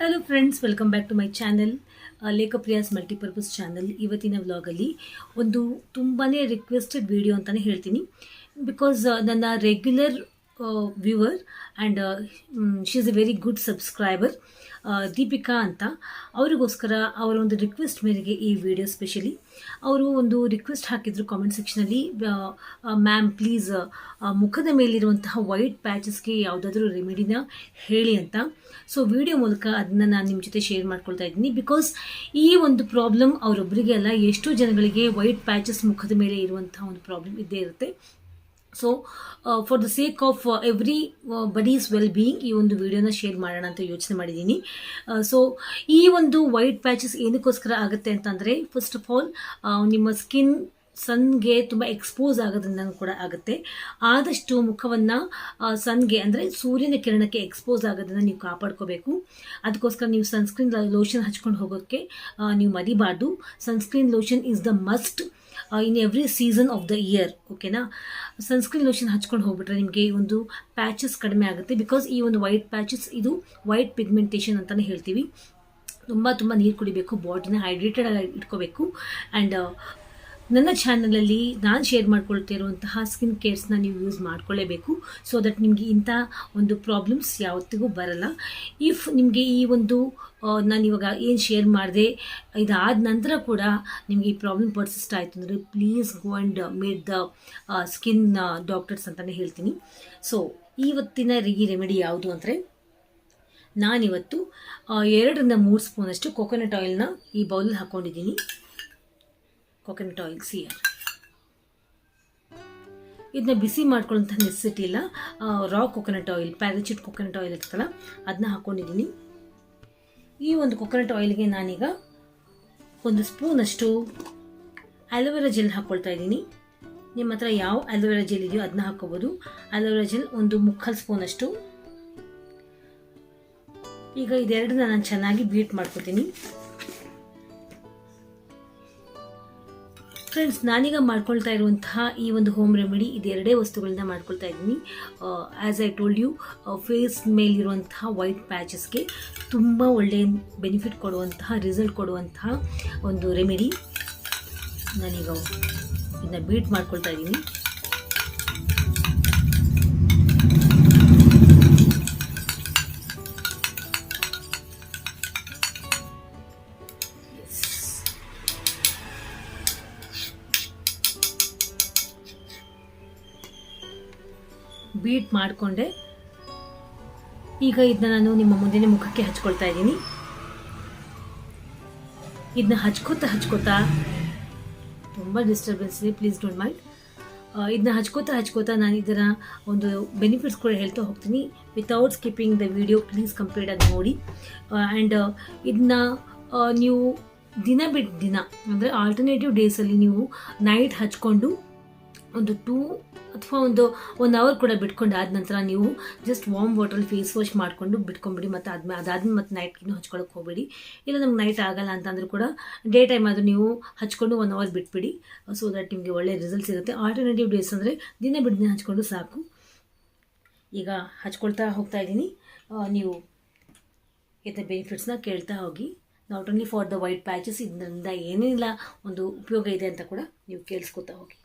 Hello friends welcome back to my channel Lekhapriyas multipurpose channel ಇವತ್ತಿನ ವ್ಲಾಗಲ್ಲಿ ಒಂದು ತುಂಬಾ ರಿಕ್ವೆಸ್ಟೆಡ್ ವಿಡಿಯೋ ಅಂತಲೇ ಹೇಳ್ತೀನಿ. ಬಿಕಾಸ್ ನನ್ನ regular viewer and she is a very good subscriber Deepika ಅಂತ. ಅವರಿಗೋಸ್ಕರ ಅವರ ಒಂದು ರಿಕ್ವೆಸ್ಟ್ ಮೇರೆಗೆ ಈ ವಿಡಿಯೋ ಸ್ಪೆಷಲಿ ಅವರು ಒಂದು ರಿಕ್ವೆಸ್ಟ್ ಹಾಕಿದ್ರು ಕಾಮೆಂಟ್ ಸೆಕ್ಷನಲ್ಲಿ ಮ್ಯಾಮ್ ಪ್ಲೀಸ್ ಮುಖದ ಮೇಲಿರುವಂತಹ ವೈಟ್ ಪ್ಯಾಚಸ್ಗೆ ಯಾವುದಾದ್ರೂ ರೆಮಿಡಿನ ಹೇಳಿ ಅಂತ. ಸೊ ವಿಡಿಯೋ ಮೂಲಕ ಅದನ್ನ ನಾನು ನಿಮ್ಮ ಜೊತೆ ಶೇರ್ ಮಾಡ್ಕೊಳ್ತಾ ಇದ್ದೀನಿ. ಬಿಕಾಸ್ ಈ ಒಂದು ಪ್ರಾಬ್ಲಮ್ ಅವರೊಬ್ಬರಿಗೆ ಅಲ್ಲ, ಎಷ್ಟೋ ಜನಗಳಿಗೆ ವೈಟ್ ಪ್ಯಾಚಸ್ ಮುಖದ ಮೇಲೆ ಇರುವಂತಹ ಒಂದು ಪ್ರಾಬ್ಲಮ್ ಇದ್ದೇ ಇರುತ್ತೆ. So for the sake of every buddies well being ಈ ಒಂದು ವಿಡಿಯೋನ ಶೇರ್ ಮಾಡೋಣ ಅಂತ ಯೋಚನೆ ಮಾಡಿದ್ದೀನಿ. ಸೊ ಈ ಒಂದು ವೈಟ್ ಪ್ಯಾಚಸ್ ಏನಕ್ಕೋಸ್ಕರ ಆಗುತ್ತೆ ಅಂತಂದರೆ ಫಸ್ಟ್ ಆಫ್ ಆಲ್ ನಿಮ್ಮ ಸ್ಕಿನ್ ಸನ್ಗೆ ತುಂಬ ಎಕ್ಸ್ಪೋಸ್ ಆಗೋದ್ರಿಂದ ಕೂಡ ಆಗುತ್ತೆ. ಆದಷ್ಟು ಮುಖವನ್ನು ಸನ್ಗೆ ಅಂದರೆ ಸೂರ್ಯನ ಕಿರಣಕ್ಕೆ ಎಕ್ಸ್ಪೋಸ್ ಆಗೋದನ್ನು ನೀವು ಕಾಪಾಡ್ಕೋಬೇಕು. ಅದಕ್ಕೋಸ್ಕರ ನೀವು ಸನ್ಸ್ಕ್ರೀನ್ ಲೋಷನ್ ಹಚ್ಕೊಂಡು ಹೋಗೋಕ್ಕೆ ನೀವು ಮರಿಬಾರ್ದು sunscreen lotion is the must in every season of the year ಓಕೆನಾ ಸನ್ಸ್ಕ್ರೀನ್ ಲೋಷನ್ ಹಚ್ಕೊಂಡು ಹೋಗ್ಬಿಟ್ರೆ ನಿಮಗೆ ಒಂದು ಪ್ಯಾಚಸ್ ಕಡಿಮೆ ಆಗುತ್ತೆ. ಬಿಕಾಸ್ ಈ ಒಂದು ವೈಟ್ ಪ್ಯಾಚಸ್ ಇದು ವೈಟ್ ಪಿಗ್ಮೆಂಟೇಷನ್ ಅಂತಲೇ ಹೇಳ್ತೀವಿ. ತುಂಬ ತುಂಬ ನೀರು ಕುಡಿಬೇಕು ಬಾಡಿನ ಹೈಡ್ರೇಟೆಡ್ ಆಗಿ ಇಟ್ಕೋಬೇಕು. ಆ್ಯಂಡ್ ನನ್ನ ಚಾನಲಲ್ಲಿ ನಾನು ಶೇರ್ ಮಾಡ್ಕೊಳ್ತಿರುವಂತಹ ಸ್ಕಿನ್ ಕೇರ್ಸ್ನ ನೀವು ಯೂಸ್ ಮಾಡ್ಕೊಳ್ಳೇಬೇಕು ಸೊ ದಟ್ ನಿಮಗೆ ಇಂಥ ಒಂದು ಪ್ರಾಬ್ಲಮ್ಸ್ ಯಾವತ್ತಿಗೂ ಬರಲ್ಲ. ಇಫ್ ನಿಮಗೆ ಈ ಒಂದು ನಾನು ಇವಾಗ ಏನು ಶೇರ್ ಮಾಡಿದೆ, ಇದಾದ ನಂತರ ಕೂಡ ನಿಮಗೆ ಈ ಪ್ರಾಬ್ಲಮ್ ಪರ್ಸಿಸ್ಟ್ ಆಯಿತು ಅಂದರೆ please go and made the skin doctors ಅಂತಲೇ ಹೇಳ್ತೀನಿ. ಸೊ ಇವತ್ತಿನ ಈ ರೆಮಿಡಿ ಯಾವುದು ಅಂದರೆ, ನಾನಿವತ್ತು ಎರಡರಿಂದ ಮೂರು ಸ್ಪೂನಷ್ಟು ಕೊಕೊನಟ್ ಆಯಿಲ್ನ ಈ ಬೌಲಲ್ಲಿ ಹಾಕ್ಕೊಂಡಿದ್ದೀನಿ ಕೊಕೊನಟ್ ಆಯಿಲ್ ಸಿಯರ್ ಇದನ್ನ ಬಿಸಿ ಮಾಡ್ಕೊಳ್ಳೋಂಥ ನೆಸೆಸಿಟಿ ಇಲ್ಲ. Raw coconut oil Parachute coconut oil ಇರ್ತಲ್ಲ ಅದನ್ನ ಹಾಕ್ಕೊಂಡಿದ್ದೀನಿ ಈ ಒಂದು ಕೊಕೊನಟ್ ಆಯಿಲ್ಗೆ ನಾನೀಗ ಒಂದು ಸ್ಪೂನಷ್ಟು ಅಲೋವೆರಾ ಜೆಲ್ ಹಾಕ್ಕೊಳ್ತಾ ಇದ್ದೀನಿ. ನಿಮ್ಮ ಹತ್ರ ಯಾವ ಅಲೋವೆರಾ ಜೆಲ್ ಇದೆಯೋ ಅದನ್ನ ಹಾಕ್ಕೋಬೋದು. ಅಲೋವೆರಾ ಜೆಲ್ ಒಂದು ಮುಕ್ಕಾಲು ಸ್ಪೂನಷ್ಟು ಈಗ ಇದೆರಡನ್ನ ನಾನು ಚೆನ್ನಾಗಿ ಬೀಟ್ ಮಾಡ್ಕೊತೀನಿ. ಫ್ರೆಂಡ್ಸ್, ನಾನೀಗ ಮಾಡ್ಕೊಳ್ತಾ ಇರುವಂತಹ ಈ ಒಂದು ಹೋಮ್ ರೆಮಿಡಿ ಇದೆರಡೇ ವಸ್ತುಗಳನ್ನ ಮಾಡ್ಕೊಳ್ತಾ ಇದ್ದೀನಿ. As I told you face ಮೇಲಿರುವಂತಹ white ಪ್ಯಾಚಸ್ಗೆ ತುಂಬ ಒಳ್ಳೆಯ ಬೆನಿಫಿಟ್ ಕೊಡುವಂತಹ ರಿಸಲ್ಟ್ ಕೊಡುವಂತಹ ಒಂದು ರೆಮಿಡಿ ನಾನೀಗ ಇದನ್ನ ಬೀಟ್ ಮಾಡ್ಕೊಳ್ತಾ ಇದ್ದೀನಿ. ಬೀಟ್ ಮಾಡಿಕೊಂಡೆ. ಈಗ ಇದನ್ನ ನಾನು ನಿಮ್ಮ ಮುಂದಿನ ಮುಖಕ್ಕೆ ಹಚ್ಕೊಳ್ತಾ ಇದ್ದೀನಿ. ಇದನ್ನ ಹಚ್ಕೋತಾ ಹಚ್ಕೋತಾ ತುಂಬ ಡಿಸ್ಟರ್ಬೆನ್ಸ್ ಇದೆ. ಪ್ಲೀಸ್ ಡೋಂಟ್ ಮೈಂಡ್ ಇದನ್ನ ಹಚ್ಕೋತಾ ಹಚ್ಕೋತಾ ನಾನು ಇದರ ಒಂದು ಬೆನಿಫಿಟ್ಸ್ ಕೂಡ ಹೇಳ್ತಾ ಹೋಗ್ತೀನಿ. Without skipping the video please complete ಆಗಿ ನೋಡಿ. ಆ್ಯಂಡ್ ಇದನ್ನ ನೀವು ದಿನ ಬಿಟ್ಟು ದಿನ, ಅಂದರೆ ಆಲ್ಟರ್ನೇಟಿವ್ ಡೇಸಲ್ಲಿ ನೀವು ನೈಟ್ ಹಚ್ಕೊಂಡು ಒಂದು ಟೂ ಅಥವಾ ಒಂದು ಒನ್ ಅವರ್ ಕೂಡ ಬಿಟ್ಕೊಂಡು ಆದ ನಂತರ ನೀವು just warm water face wash ಮಾಡಿಕೊಂಡು ಬಿಟ್ಕೊಂಬಿಡಿ ಮತ್ತು ಅದ್ಮೇ ಅದಾದ್ಮೇಲೆ ಮತ್ತೆ ಕ್ಲೀನ್ ಹಚ್ಕೊಳಕ್ಕೆ ಹೋಗಬೇಡಿ. ಇಲ್ಲ ನಮ್ಗೆ ನೈಟ್ ಆಗಲ್ಲ ಅಂತಂದ್ರೂ ಕೂಡ ಡೇ ಟೈಮ್ ಆದರೂ ನೀವು ಹಚ್ಕೊಂಡು ಒನ್ ಅವರ್ ಬಿಟ್ಬಿಡಿ. ಸೊ ದಟ್ ನಿಮಗೆ ಒಳ್ಳೆ ರಿಸಲ್ಟ್ ಸಿಗುತ್ತೆ. ಆಲ್ಟರ್ನೇಟಿವ್ ಡೇಸ್ ಅಂದರೆ ದಿನ ಬಿಟ್ಟು ದಿನ ಹಚ್ಕೊಂಡು ಸಾಕು. ಈಗ ಹಚ್ಕೊಳ್ತಾ ಹೋಗ್ತಾ ಇದ್ದೀನಿ. ನೀವು ಇದರ ಬೆನಿಫಿಟ್ಸ್ನ ಕೇಳ್ತಾ ಹೋಗಿ. Not only for the white patches ಇದರಿಂದ ಏನೇನಿಲ್ಲ ಒಂದು ಉಪಯೋಗ ಇದೆ ಅಂತ ಕೂಡ ನೀವು ಕೇಳಿಸ್ಕೊತಾ ಹೋಗಿ.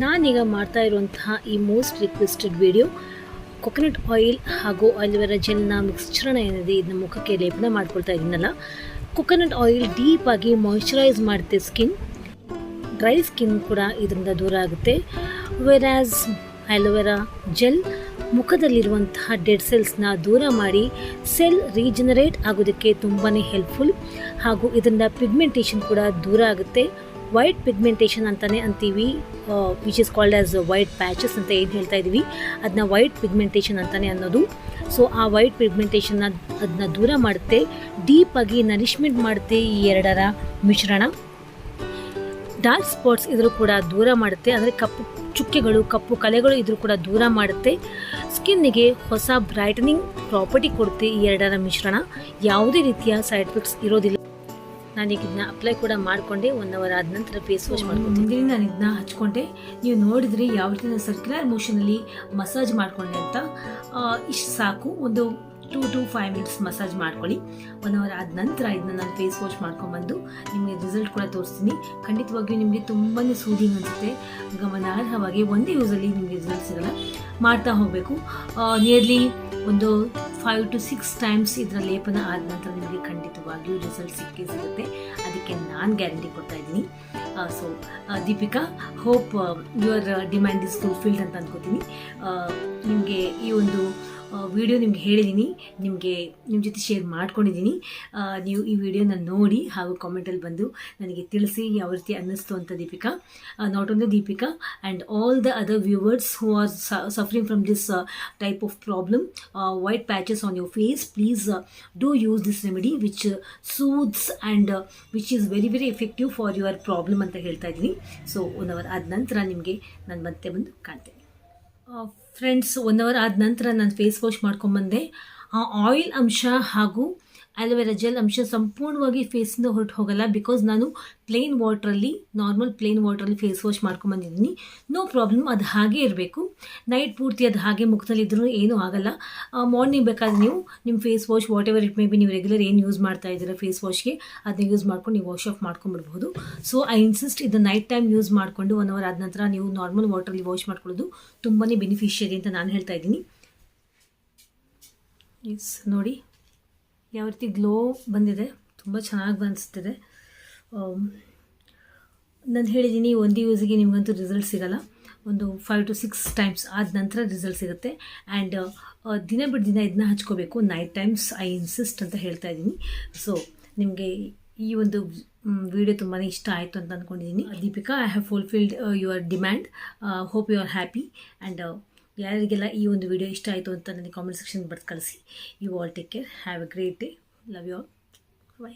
ನಾನೀಗ ಮಾಡ್ತಾ ಇರುವಂತಹ ಈ most requested video coconut oil ಹಾಗೂ ಅಲ್ವೆರ ಜೆಲ್ನ ಮಿಕ್ಸ್ಚರಣ ಏನಿದೆ ಇದನ್ನ ಮುಖಕ್ಕೆ ಲೇಪನ ಮಾಡ್ಕೊಳ್ತಾ ಇದ್ದೀನಲ್ಲ ಕೊಕೊನಟ್ ಆಯಿಲ್ ಡೀಪಾಗಿ ಮಾಯಿಶ್ಚರೈಸ್ ಮಾಡುತ್ತೆ ಸ್ಕಿನ್ ಡ್ರೈ ಸ್ಕಿನ್ ಕೂಡ ಇದರಿಂದ ದೂರ ಆಗುತ್ತೆ. ವೆರಾಸ್ ಅಲೋವೆರಾ ಜೆಲ್ ಮುಖದಲ್ಲಿರುವಂತಹ ಡೆಡ್ ಸೆಲ್ಸ್ನ ದೂರ ಮಾಡಿ ಸೆಲ್ ರೀಜನರೇಟ್ ಆಗೋದಕ್ಕೆ ತುಂಬಾ ಹೆಲ್ಪ್ಫುಲ್ ಹಾಗೂ ಇದರಿಂದ ಪಿಗ್ಮೆಂಟೇಷನ್ ಕೂಡ ದೂರ ಆಗುತ್ತೆ. ವೈಟ್ ಪಿಗ್ಮೆಂಟೇಷನ್ ಅಂತಲೇ ಅಂತೀವಿ. Which is called as white patches ಅಂತ ಏನು ಹೇಳ್ತಾ ಇದ್ದೀವಿ ಅದನ್ನ ವೈಟ್ ಪಿಗ್ಮೆಂಟೇಷನ್ ಅಂತಲೇ ಅನ್ನೋದು. ಸೊ ಆ ವೈಟ್ ಪಿಗ್ಮೆಂಟೇಷನ್ನ ಅದನ್ನ ದೂರ ಮಾಡುತ್ತೆ. ಡೀಪಾಗಿ ನರಿಶ್ಮೆಂಟ್ ಮಾಡುತ್ತೆ ಈ ಎರಡರ ಮಿಶ್ರಣ. ಡಾರ್ಕ್ ಸ್ಪಾಟ್ಸ್ ಇದ್ರೂ ಕೂಡ ದೂರ ಮಾಡುತ್ತೆ. ಅಂದರೆ ಕಪ್ಪು ಚುಕ್ಕೆಗಳು, ಕಪ್ಪು ಕಲೆಗಳು ಇದ್ರೂ ಕೂಡ ದೂರ ಮಾಡುತ್ತೆ. ಸ್ಕಿನ್ನಿಗೆ ಹೊಸ ಬ್ರೈಟನಿಂಗ್ ಪ್ರಾಪರ್ಟಿ ಕೊಡುತ್ತೆ ಈ ಎರಡರ ಮಿಶ್ರಣ. ಯಾವುದೇ ರೀತಿಯ ಸೈಡ್ ಎಫೆಕ್ಟ್ಸ್ ಇರೋದಿಲ್ಲ. ನಾನೀಗ ಇದನ್ನ ಅಪ್ಲೈ ಕೂಡ ಮಾಡ್ಕೊಂಡೆ ಒನ್ ಅವರ್ ಆದ ನಂತರ ಫೇಸ್ ವಾಶ್ ಮಾಡ್ಕೊತೀನಿ. ನಾನು ಇದನ್ನ ಹಚ್ಕೊಂಡೆ. ನೀವು ನೋಡಿದ್ರಿ ಯಾವ ರೀತಿ ಸರ್ಕ್ಯುಲರ್ ಮೋಷನಲ್ಲಿ ಮಸಾಜ್ ಮಾಡ್ಕೊಂಡೆ ಅಂತ. ಇಷ್ಟು ಸಾಕು. ಒಂದು two to five minutes massage ಮಾಡ್ಕೊಳ್ಳಿ. ಒನ್ ಅವರ್ ಆದ ನಂತರ ಇದನ್ನ ನಾನು ಫೇಸ್ ವಾಶ್ ಮಾಡ್ಕೊಂಬಂದು ನಿಮಗೆ ರಿಸಲ್ಟ್ ಕೂಡ ತೋರಿಸ್ತೀನಿ. ಖಂಡಿತವಾಗಿಯೂ ನಿಮಗೆ ತುಂಬಾ ಸೂದಿಂಗ್ ಅನಿಸುತ್ತೆ. ಗಮನಾರ್ಹವಾಗಿ ಒಂದೇ ಯೂಸಲ್ಲಿ ನಿಮಗೆ ರಿಸಲ್ಟ್ ಸಿಗಲ್ಲ. ಮಾಡ್ತಾ ಹೋಗಬೇಕು. ನಿಯರ್ಲಿ ಒಂದು ಫೈವ್ ಟು ಸಿಕ್ಸ್ ಟೈಮ್ಸ್ ಇದರ ಲೇಪನ ಆದ ನಂತರ ನಿಮಗೆ ಖಂಡಿತವಾಗಿಯೂ ರಿಸಲ್ಟ್ ಸಿಕ್ಕೇ ಸಿಗುತ್ತೆ. ಅದಕ್ಕೆ ನಾನು ಗ್ಯಾರಂಟಿ ಕೊಡ್ತಾ ಇದ್ದೀನಿ. So Deepika hope your demand is fulfilled ಅಂತ ಅಂದ್ಕೋತೀನಿ ನಿಮಗೆ ಈ ಒಂದು ವಿಡಿಯೋ ನಿಮ್ಗೆ ಹೇಳಿದ್ದೀನಿ ನಿಮಗೆ ನಿಮ್ಮ ಜೊತೆ ಶೇರ್ ಮಾಡ್ಕೊಂಡಿದ್ದೀನಿ ನೀವು ಈ ವಿಡಿಯೋನ ನೋಡಿ ಹಾಗೂ ಕಾಮೆಂಟಲ್ಲಿ ಬಂದು ನನಗೆ ತಿಳಿಸಿ ಯಾವ ರೀತಿ ಅನ್ನಿಸ್ತು ಅಂತ Deepika. Not only Deepika and all the other viewers who are suffering from this type of problem white patches on your face please do use this remedy which soothes and which is very very effective for your problem ಅಂತ ಹೇಳ್ತಾ ಇದ್ದೀನಿ so one hour ಆದ ನಂತರ ನಿಮಗೆ ನಾನು ಮತ್ತೆ ಬಂದು ಕಾಣ್ತೇನೆ. Friends one hour ಆದ ನಂತರ ನಾನು ಫೇಸ್ ವಾಶ್ ಮಾಡ್ಕೊಂಬಂದೆ ಆ ಆಯಿಲ್ ಅಂಶ ಹಾಗೂ ಆಲೋವೆರಾ ಜೆಲ್ ಅಂಶ ಸಂಪೂರ್ಣವಾಗಿ ಫೇಸಿಂದ ಹೊರಟು ಹೋಗಲ್ಲ ಬಿಕಾಸ್ ನಾನು ಪ್ಲೇನ್ ವಾಟ್ರಲ್ಲಿ ನಾರ್ಮಲ್ ಪ್ಲೇನ್ ವಾಟ್ರಲ್ಲಿ ಫೇಸ್ ವಾಶ್ ಮಾಡ್ಕೊಂಬಂದಿದ್ದೀನಿ ನೋ ಪ್ರಾಬ್ಲಮ್ ಅದು ಹಾಗೆ ಇರಬೇಕು. ನೈಟ್ ಪೂರ್ತಿ ಅದು ಹಾಗೆ ಮುಖದಲ್ಲಿದ್ದರೂ ಏನೂ ಆಗಲ್ಲ. ಮಾರ್ನಿಂಗ್ ಬೇಕಾದ್ರೆ ನೀವು ನಿಮ್ಮ face wash whatever it may be ನೀವು ರೆಗ್ಯುಲರ್ ಏನು ಯೂಸ್ ಮಾಡ್ತಾ ಇದ್ದೀರಾ ಫೇಸ್ ವಾಶ್ಗೆ ಅದನ್ನ ಯೂಸ್ ಮಾಡ್ಕೊಂಡು ನೀವು ವಾಶ್ ಆಫ್ ಮಾಡ್ಕೊಂಡ್ಬಿಡ್ಬೋದು ಸೊ ಐ ಇನ್ಸಿಸ್ಟ್ ಇದು ನೈಟ್ ಟೈಮ್ ಯೂಸ್ ಮಾಡಿಕೊಂಡು ಒನ್ ಅವರ್ ಆದ ನಂತರ ನೀವು ನಾರ್ಮಲ್ ವಾಟ್ರಲ್ಲಿ ವಾಶ್ ಮಾಡ್ಕೊಳ್ಳೋದು ತುಂಬಾ ಬೆನಿಫಿಷಿಯರಿ ಅಂತ ನಾನು ಹೇಳ್ತಾ ಇದ್ದೀನಿ. ಎಸ್ ನೋಡಿ. ಯಾವ ರೀತಿ ಗ್ಲೋ ಬಂದಿದೆ, ತುಂಬ ಚೆನ್ನಾಗಿ ಅನಿಸ್ತಿದೆ ನಾನು ಹೇಳಿದ್ದೀನಿ ಒಂದು ಯೂಸಿಗೆ ನಿಮಗಂತೂ ರಿಸಲ್ಟ್ ಸಿಗಲ್ಲ. ಒಂದು ಫೈವ್ ಟು ಸಿಕ್ಸ್ ಟೈಮ್ಸ್ ಆದ ನಂತರ ರಿಸಲ್ಟ್ ಸಿಗುತ್ತೆ. ಆ್ಯಂಡ್ ದಿನ ಬಿಟ್ಟು ದಿನ ಇದನ್ನ ಹಚ್ಕೋಬೇಕು. ನೈಟ್ ಟೈಮ್ಸ್ ಐ ಇನ್ಸಿಸ್ಟ್ ಅಂತ ಹೇಳ್ತಾ ಇದ್ದೀನಿ ಸೊ ನಿಮಗೆ ಈ ಒಂದು ವಿಡಿಯೋ ತುಂಬಾ ಇಷ್ಟ ಆಯಿತು ಅಂತ ಅಂದ್ಕೊಂಡಿದ್ದೀನಿ Deepika I have fulfilled your demand hope you are happy and ಯಾರಿಗೆಲ್ಲ ಈ ಒಂದು ವಿಡಿಯೋ ಇಷ್ಟ ಆಯಿತು ಅಂತ ನನಗೆ ಕಾಮೆಂಟ್ ಸೆಕ್ಷನ್ ಬರ್ದು ಕಳಿಸಿ. You all take care have a great day love you all bye